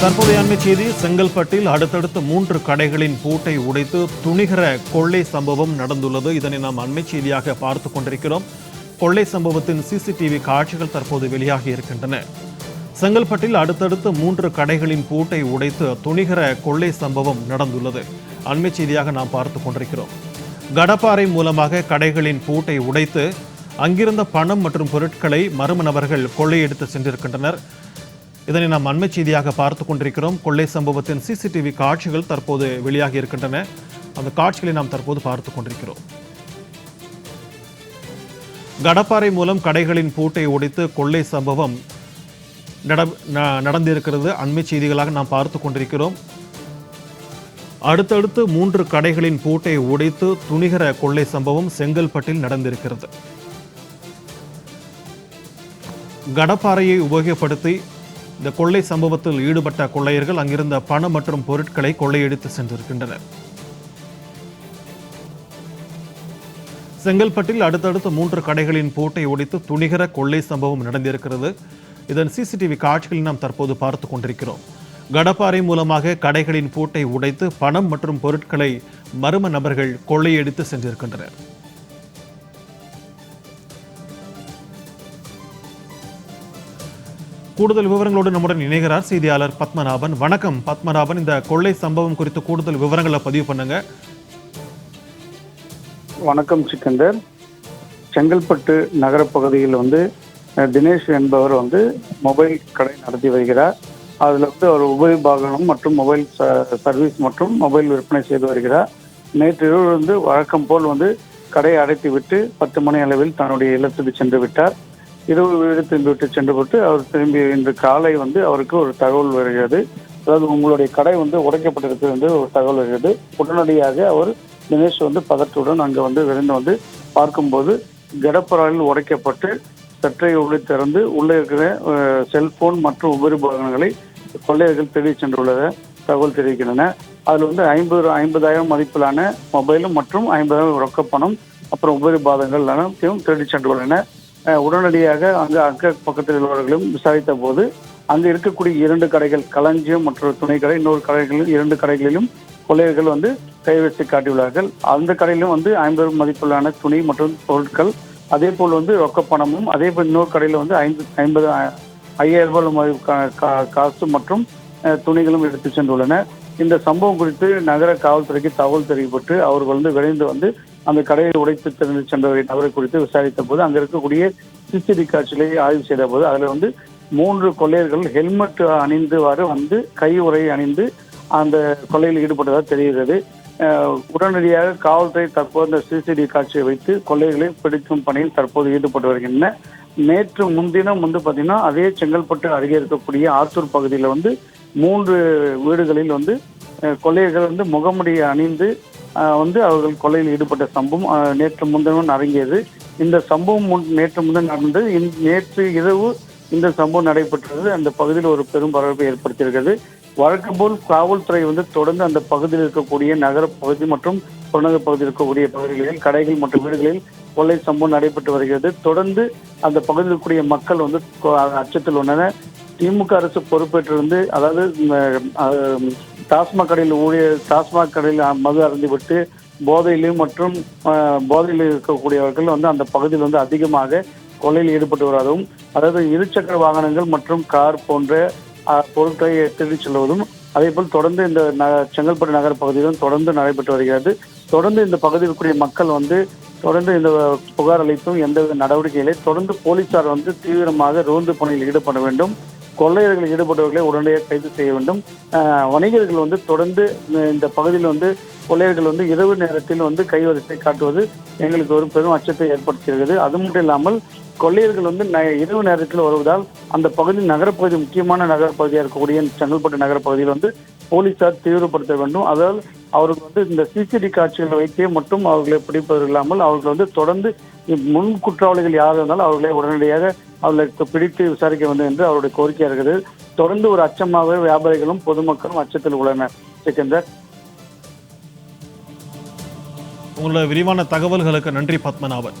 தற்போதைய அண்மை செய்தி செங்கல்பட்டில் அடுத்தடுத்து மூன்று கடைகளின் பூட்டை உடைத்து துணிகர கொள்ளை சம்பவம் நடந்துள்ளது. இதனை நாம் அண்மை செய்தியாக பார்த்து கொண்டிருக்கிறோம். கொள்ளை சம்பவத்தின் சிசிடிவி காட்சிகள் தற்போது வெளியாகி இருக்கின்றன. செங்கல்பட்டில் அடுத்தடுத்து மூன்று கடைகளின் பூட்டை உடைத்து துணிகர கொள்ளை சம்பவம் நடந்துள்ளது. அண்மை செய்தியாக நாம் பார்த்து கொண்டிருக்கிறோம். கடப்பாறை மூலமாக கடைகளின் பூட்டை உடைத்து அங்கிருந்த பணம் மற்றும் பொருட்களை மர்ம நபர்கள் கொள்ளையடித்து சென்றிருக்கின்றனர். இதனை நாம் அண்மை செய்தியாக பார்த்து கொண்டிருக்கிறோம். கொள்ளை சம்பவத்தின் சிசிடிவி காட்சிகள் தற்போது வெளியாகி இருக்கின்றன. அந்த காட்சிகளை நாம் தற்போது பார்த்து கொண்டிருக்கிறோம். கடப்பாறை மூலம் கடைகளின் பூட்டை உடைத்து கொள்ளை சம்பவம் நட- ந- நடந்திருக்கிறது. அண்மை செய்திகளாக நாம் பார்த்து கொண்டிருக்கிறோம். அடுத்தடுத்து மூன்று கடைகளின் பூட்டை உடைத்து துணிகர கொள்ளை சம்பவம் செங்கல்பட்டில் நடந்திருக்கிறது. கடப்பாறையை உபயோகப்படுத்தி இந்த கொள்ளை சம்பவத்தில் ஈடுபட்ட கொள்ளையர்கள் அங்கிருந்த பணம் மற்றும் பொருட்களை கொள்ளையடித்து சென்றிருக்கின்றனர். செங்கல்பட்டில் அடுத்தடுத்து மூன்று கடைகளின் பூட்டை உடைத்து துணிகர கொள்ளை சம்பவம் நடந்திருக்கிறது. இதன் சிசிடிவி காட்சிகளை நாம் தற்போது பார்த்து கொண்டிருக்கிறோம். கடப்பாறை மூலமாக கடைகளின் பூட்டை உடைத்து பணம் மற்றும் பொருட்களை மர்ம நபர்கள் கொள்ளையடித்து சென்றிருக்கின்றனர். கூடுதல் விவரங்களோடு நம்முடன் இணைகிறார் செய்தியாளர் பத்மநாபன். வணக்கம் பத்மநாபன். இந்த கொள்ளை சம்பவம் குறித்து கூடுதல் விவரங்களை பதிவு பண்ணுங்க. வணக்கம் சிக்கந்தர். செங்கல்பட்டு நகர பகுதியில் வந்து தினேஷ் என்பவர் வந்து மொபைல் கடை நடத்தி வருகிறார். அதில் வந்து அவர் உபயோகபாகனம் மற்றும் மொபைல் ச- சர்வீஸ் மற்றும் மொபைல் விற்பனை செய்து வருகிறார். நேற்று இரவு வந்து வழக்கம் போல் வந்து கடையை அடைத்து விட்டு பத்து மணி அளவில் தன்னுடைய இல்லத்துக்கு சென்று விட்டார். இரவு வீடு திரும்பி விட்டு சென்று விட்டு அவர் திரும்பி இன்று காலை வந்து அவருக்கு ஒரு தகவல் வருகிறது. அதாவது உங்களுடைய கடை வந்து உடைக்கப்பட்டிருக்கு என்று ஒரு தகவல் வருகிறது. உடனடியாக அவர் தினேஷ் வந்து பதற்றுடன் அங்கே வந்து விரைந்து வந்து பார்க்கும்போது கடப்பராலில் உடைக்கப்பட்டு சற்றை உள்ளே திறந்து உள்ளே இருக்கிற செல்போன் மற்றும் உபரிபாகங்களை கொள்ளையர்கள் தேடி சென்றுள்ளத. தகவல் தெரிவிக்கின்றன. அதில் வந்து ஐம்பது ஐம்பதாயிரம் மதிப்பிலான மொபைலும் மற்றும் ஐம்பதாயிரம் ரொக்கப்பணம் அப்புறம் உபரிபாதங்கள் அனைத்தையும் தேடி சென்றுள்ளன. உடனடியாக அங்கு அக்க பக்கத்தில் உள்ளவர்களும் விசாரித்த போது அங்கு இருக்கக்கூடிய இரண்டு கடைகள் களஞ்சியம் மற்றும் துணை கடை இன்னொரு கடைகளில் இரண்டு கடைகளிலும் கொள்ளையர்கள் வந்து கை வச்சு காட்டியுள்ளார்கள். அந்த கடையிலும் வந்து ஐம்பது மதிப்புள்ளான துணி மற்றும் பொருட்கள் அதே போல் வந்து ரொக்க பணமும் அதே போல் இன்னொரு கடையில் வந்து ஐந்து ஐம்பது ஐயாயிரம் ரூபாய் கா- காசு மற்றும் துணிகளும் எடுத்து சென்றுள்ளன. இந்த சம்பவம் குறித்து நகர காவல்துறைக்கு தகவல் தெரிவிக்கப்பட்டு அவர்கள் வந்து விரைந்து வந்து அந்த கடையை உடைத்து திறந்து சென்றவரை நபரை குறித்து விசாரித்த போது அங்க இருக்கக்கூடிய சிசிடி காட்சிகளை ஆய்வு செய்த போது அதுல வந்து மூன்று கொள்ளையர்கள் ஹெல்மெட் அணிந்துவாறு வந்து கை உறை அணிந்து அந்த கொள்ளையில் ஈடுபட்டதாக தெரிகிறது. உடனடியாக காவல்துறை தற்போது இந்த சிசிடி காட்சியை வைத்து கொள்ளைகளை பிடிக்கும் பணியில் தற்போது ஈடுபட்டு வருகின்றன. நேற்று முன்தினம் வந்து பார்த்தீங்கன்னா அதே செங்கல்பட்டு அருகே இருக்கக்கூடிய ஆத்தூர் பகுதியில் வந்து மூன்று வீடுகளில் வந்து கொள்ளையர்கள் வந்து முகமுடி அணிந்து வந்து அவர்கள் கொலையில் ஈடுபட்ட சம்பவம் நேற்று முன்தினம் அரங்கியது இந்த சம்பவம் முன் நேற்று முன்தினம் நடந்தது. நேற்று இரவு இந்த சம்பவம் நடைபெற்றது. அந்த பகுதியில் ஒரு பெரும் பரபரப்பை ஏற்படுத்தியிருக்கிறது. வழக்கம் போல் காவல்துறை வந்து தொடர்ந்து அந்த பகுதியில் இருக்கக்கூடிய நகர பகுதி மற்றும் புறநகர் பகுதியில் இருக்கக்கூடிய பகுதிகளில் கடைகள் மற்றும் வீடுகளில் கொள்ளை சம்பவம் நடைபெற்று வருகிறது. தொடர்ந்து அந்த பகுதியில் இருக்கக்கூடிய மக்கள் வந்து அச்சத்தில் உள்ளன திமுக அரசு பொறுப்பேற்றிருந்து அதாவது டாஸ்மாக் கடையில் ஊழியர் டாஸ்மாக் கடையில் மது அருந்திவிட்டு போதையிலும் மற்றும் போதையில் இருக்கக்கூடியவர்கள் வந்து அந்த பகுதியில் வந்து அதிகமாக கொள்ளையில் ஈடுபட்டு வருவதும் அதாவது இருசக்கர வாகனங்கள் மற்றும் கார் போன்ற பொருட்களை திருடிச் செல்வதும் அதே போல் தொடர்ந்து இந்த ந- செங்கல்பட்டு நகர பகுதியிலும் தொடர்ந்து நடைபெற்று வருகிறது. தொடர்ந்து இந்த பகுதியில் இருக்கக்கூடிய மக்கள் வந்து தொடர்ந்து இந்த புகார் அளித்தும் எந்தவித நடவடிக்கைகளை தொடர்ந்து போலீசார் வந்து தீவிரமாக ரோந்து பணியில் ஈடுபட வேண்டும். கொள்ளையர்கள் ஈடுபட்டவர்களை உடனடியாக கைது செய்ய வேண்டும். வணிகர்கள் வந்து தொடர்ந்து இந்த- இந்த பகுதியில் வந்து கொள்ளையர்கள் வந்து இரவு நேரத்தில் வந்து கைவரிசை காட்டுவது எங்களுக்கு ஒரு பெரும் அச்சத்தை ஏற்படுத்துகிறது அது மட்டும் இல்லாமல் கொள்ளையர்கள் வந்து ந- இரவு நேரத்தில் வருவதால் அந்த பகுதி நகரப்பகுதி முக்கியமான நகரப்பகுதியாக இருக்கக்கூடிய செங்கல்பட்டு நகரப்பகுதியில் வந்து போலீசார் தீவிரப்படுத்த வேண்டும். அதாவது அவர்கள் வந்து இந்த சிசிடி காட்சிகளை வைத்தே மட்டும் அவர்களை பிடிப்பது இல்லாமல் அவர்கள் வந்து தொடர்ந்து முன் குற்றவாளிகள் யார் இருந்தாலும் அவர்களை உடனடியாக அவர்களுக்கு பிடித்து விசாரிக்க வேண்டும் என்று அவருடைய கோரிக்கையாக இருக்குது. தொடர்ந்து ஒரு அச்சமாக வியாபாரிகளும் பொதுமக்களும் அச்சத்தில் உள்ளனர். சிக்கந்தர் உங்களோட விரிவான தகவல்களுக்கு நன்றி பத்மநாபன்.